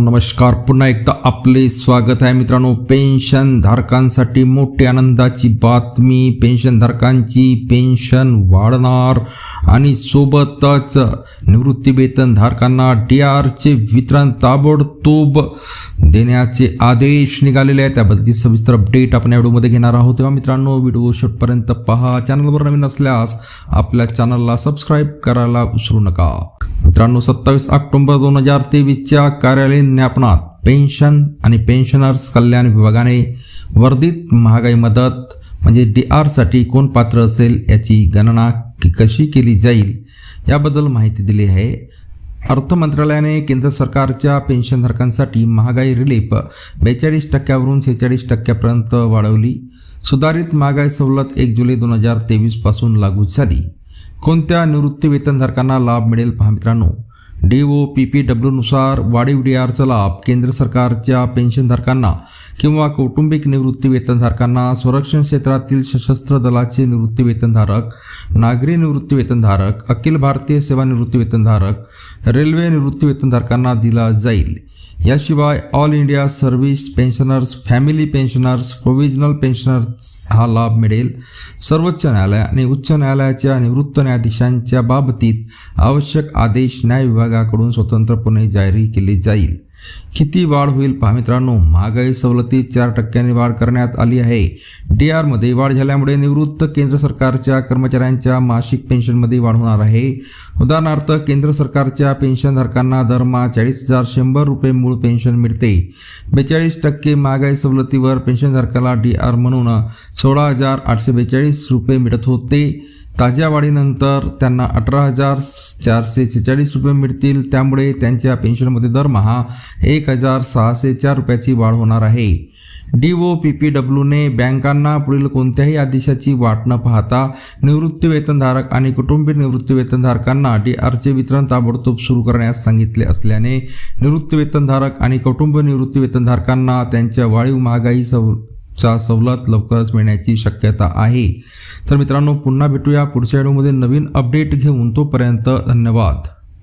नमस्कार. पुन्हा एकदा आपले स्वागत आहे मित्रांनो. पेन्शन धारकांसाठी मोठी आनंदाची बातमी. पेन्शन धारकांची पेन्शन वाढणार आणि सोबतच निवृत्तीवेतनधारकांना धारकांना डी आरचे वितरण ताबडतोब देण्याचे आदेश निघालेले आहेत. त्याबद्दलची सविस्तर अपडेट आपण या व्हिडिओमध्ये घेणार आहोत. तेव्हा मित्रांनो व्हिडिओ शेवटपर्यंत पहा. चॅनलवर नवीन असल्यास आपल्या चॅनलला सबस्क्राईब करायला विसरू नका. मित्रांनो सत्तावीस ऑक्टोबर दोन हजार तेवीसच्या कार्यालयीन ज्ञापनात पेन्शन आणि पेन्शनर्स कल्याण विभागाने वर्धित महागाई मदत म्हणजे डी आरसाठी कोण पात्र असेल याची गणना कशी केली जाईल? याबद्दल माहिती दिली आहे. अर्थ मंत्रालयाने केंद्र सरकारच्या पेन्शनधारकांसाठी महागाई रिलीफ बेचाळीस टक्क्यावरून सेहेचाळीस टक्क्यापर्यंत वाढवली. सुधारित महागाई सवलत एक जुलै दोन हजार तेवीसपासून लागू झाली. कोणत्या निवृत्ती वेतनधारकांना लाभ मिळेल पहा मित्रांनो. डी ओ पी पी डब्ल्यूनुसार वाढीव डी आरचा लाभ केंद्र सरकारच्या पेन्शनधारकांना किंवा कौटुंबिक निवृत्तीवेतनधारकांना संरक्षण क्षेत्रातील सशस्त्र दलाचे निवृत्तीवेतनधारक नागरी निवृत्तीवेतनधारक अखिल भारतीय सेवा निवृत्तीवेतनधारक रेल्वे निवृत्तीवेतनधारकांना दिला जाईल. याशिवाय all India service pensioners family pensioners provisional pensioners हा लाभ मिळेल. सर्वोच्च न्यायालय आणि उच्च न्यायालयाच्या निवृत्त न्यायाधीशांच्या बाबतीत आवश्यक आदेश न्याय विभागाकडून स्वतंत्रपणे जारी केले जाईल. किती वाढ होईल पहा मित्रांनो. महागाई सवलती चार टक्क्यांनी वाढ करण्यात आली आहे. डी आरमध्ये वाढ झाल्यामुळे निवृत्त केंद्र सरकारच्या कर्मचाऱ्यांच्या मासिक पेन्शनमध्ये वाढ होणार आहे. उदाहरणार्थ केंद्र सरकारच्या पेन्शनधारकांना दरमहा चाळीस हजार शंभर रुपये मूळ पेन्शन मिळते. बेचाळीस टक्के महागाई सवलतीवर पेन्शनधारकाला डी आर म्हणून सोळा हजार आठशे बेचाळीस रुपये मिळत होते. ताज्या वाढीनंतर त्यांना अठरा हजार चारशे छेचाळीस रुपये मिळतील. त्यामुळे त्यांच्या पेन्शनमध्ये दरमहा एक हजार सहाशे चार रुपयाची वाढ होणार आहे. डी ओ पी पी डब्ल्यूने बँकांना पुढील कोणत्याही आदेशाची वाट न पाहता निवृत्तीवेतनधारक आणि कुटुंबीय निवृत्तीवेतनधारकांना डी आरचे वितरण ताबडतोब सुरू करण्यास सांगितले असल्याने निवृत्तीवेतनधारक आणि कुटुंब निवृत्तीवेतनधारकांना त्यांच्या वाढीव महागाई सव चा सवलत लवकरच मिळण्याची शक्यता आहे. तर मित्रांनो पुन्हा भेटूया पुढच्या व्हिडिओमध्ये नवीन अपडेट घेऊन. तोपर्यंत धन्यवाद.